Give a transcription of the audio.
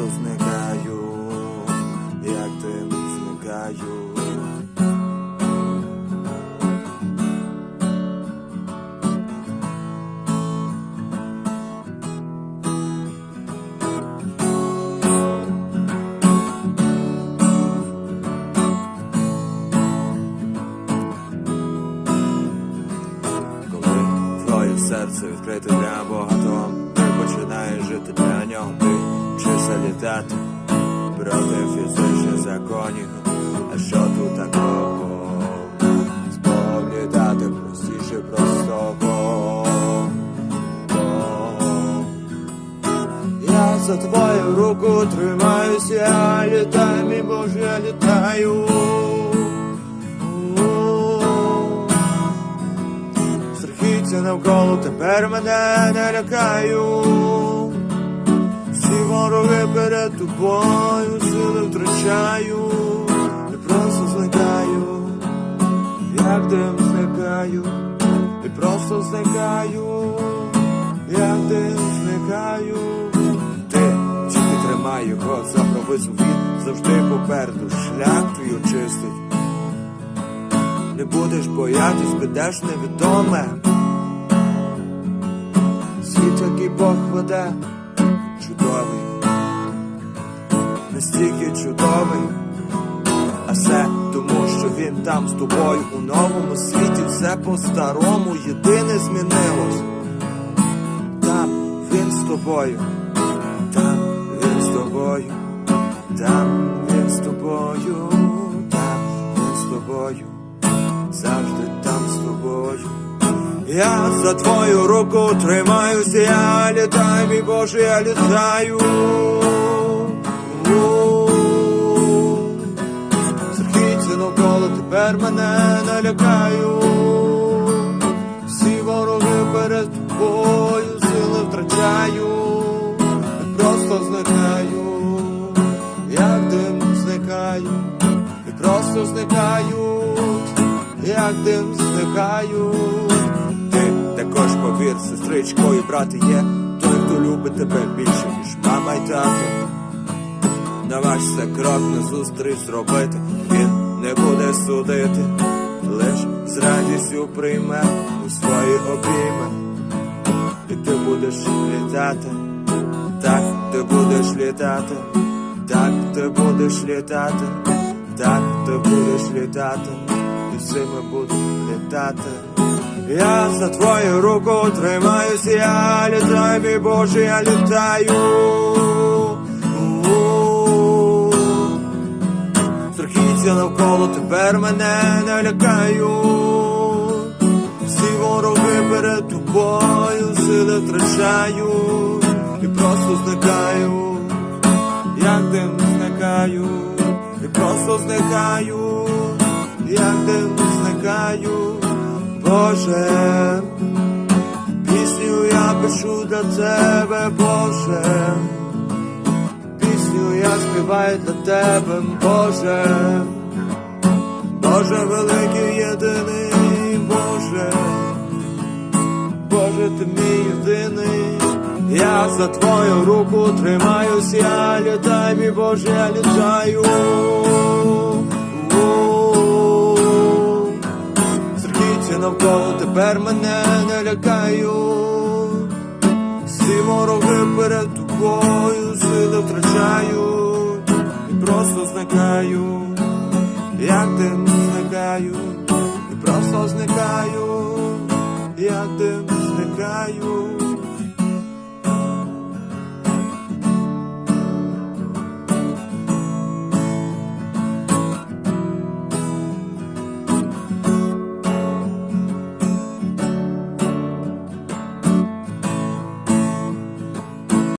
просто зникаю, як ти зникаю. Серце відкрите для Бога, то ти починаєш жити для нього. Ти вчишся літати проти фізичних законів. А що тут такого? З простіше простого. Я за твою руку тримаюся, я літаю, мій Боже, я літаю. Страхіття навколо тепер мене не лякаю. Вороги перед тобою, сили втрачаю, я просто зникаю, як дим зникаю, і просто зникаю, як дим зникаю. Ти тільки тримай його за провису, він завжди попереду, шлях твій очистить. Не будеш боятись, підеш невідоме. Світ, який Бог веде, чудовий, настільки чудовий, а все тому, що він там з тобою у новому світі, все по-старому, єдине змінилось. Там він з тобою, там він з тобою, там він з тобою, там він з тобою завжди там з тобою. Я за твою руку тримаюся, я літаю, мій Боже, я літаю. Страхіття навколо тепер мене не лякаю. Всі вороги перед тобою, сили втрачаю, і просто зникаю, як дим зникаю, і просто зникаю як дим зникаю. Ти також повір, сестричко і брати є той, хто любить тебе більше, ніж мама й тато. Наважся крок назустріч зробити, він не буде судити, лиш з радістю прийме у свої обійми. І ти будеш літати, так ти будеш літати, так ти будеш літати, так ти будеш літати і всіми буду літати. Я за твою руку тримаюся, я літаю, мій Боже, я літаю. Страхіття навколо тепер мене не лякаю. Всі вороги перед тобою, сили втрачаю і просто зникаю, як дим зникаю, і просто зникаю як дим зникаю, Боже, пісню я пишу для тебе, Боже, співаю для тебе, Боже, Боже великий єдиний, Боже, Боже, ти мій єдиний. Я за твою руку тримаюсь, я літаю, мій Боже, я літаю. Просто зникають,